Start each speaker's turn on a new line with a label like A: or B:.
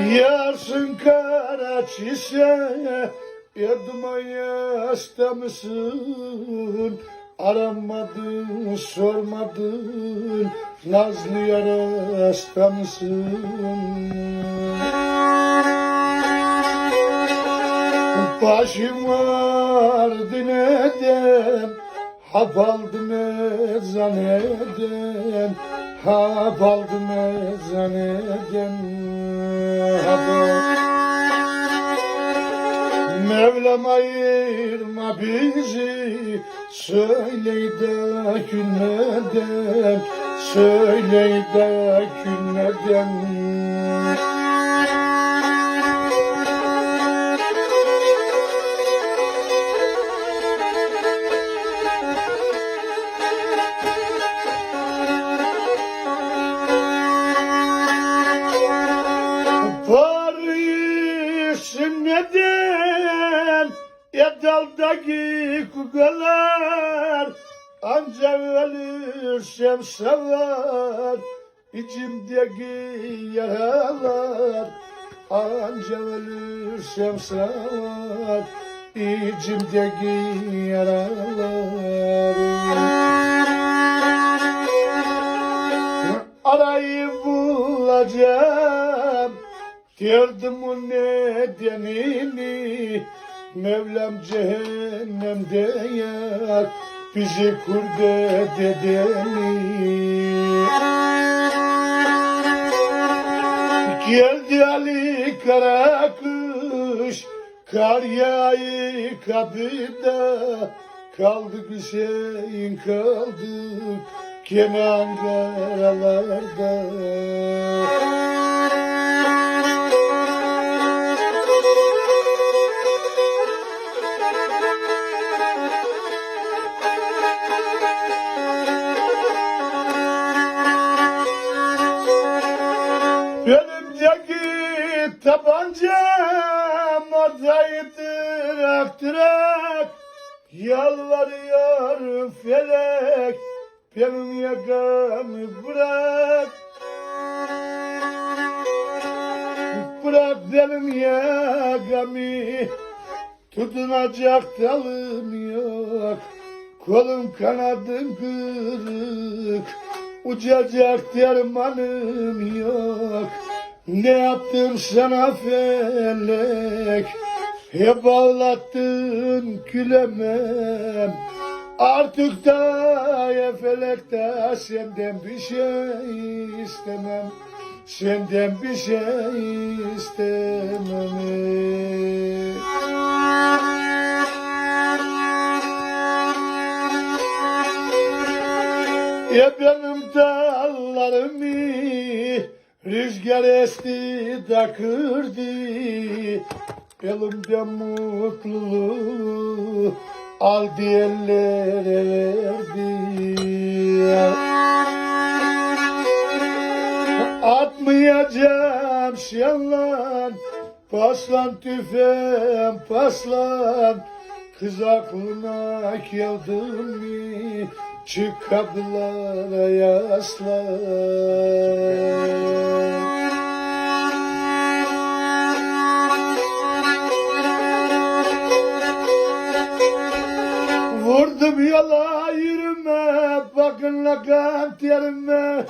A: Yarsın kara çise Yardıma yasta mısın? Aramadın sormadın Nazlı yarasta mısın? Başım vardı neden Hap aldım eczaneden Hap aldım eczaneden Hap aldım Mevlam ayırma bizi. Söyle gün neden? Söyle gün neden Yedaldaki kukalar Anca ölürsem sever İçimdeki yaralar Anca ölürsem sever İçimdeki yaralar. Arayı bulacağım. Derdimin nedenini Mevlam cehennemde yak Bizi kurbe dedeni Geldi Ali Karakış Kar yağı kapıda. Kaldık Hüseyin kaldık Kenan karalarda Benimdeki tabancam oradaydı aktırak Yalvarıyor felek benim yakamı bırak. Bırak benim yakamı tutunacak dalım yok. Kolum kanadım kırık Uçacak dermanım yok Ne yaptım sana felek Hep ağlattın gülemem. Artık da ya felekte senden bir şey istemem. Senden bir şey istemem. Ya benim dallarımı rüzgar esti de kırdı Elimde mutluluğu aldı ellere verdi. Atmayacağım şenlan Paslan tüfeğim paslan. Kız aklına geldin mi Çık kapılara yaslan Vurdum yola yürüme Bakın lakan terime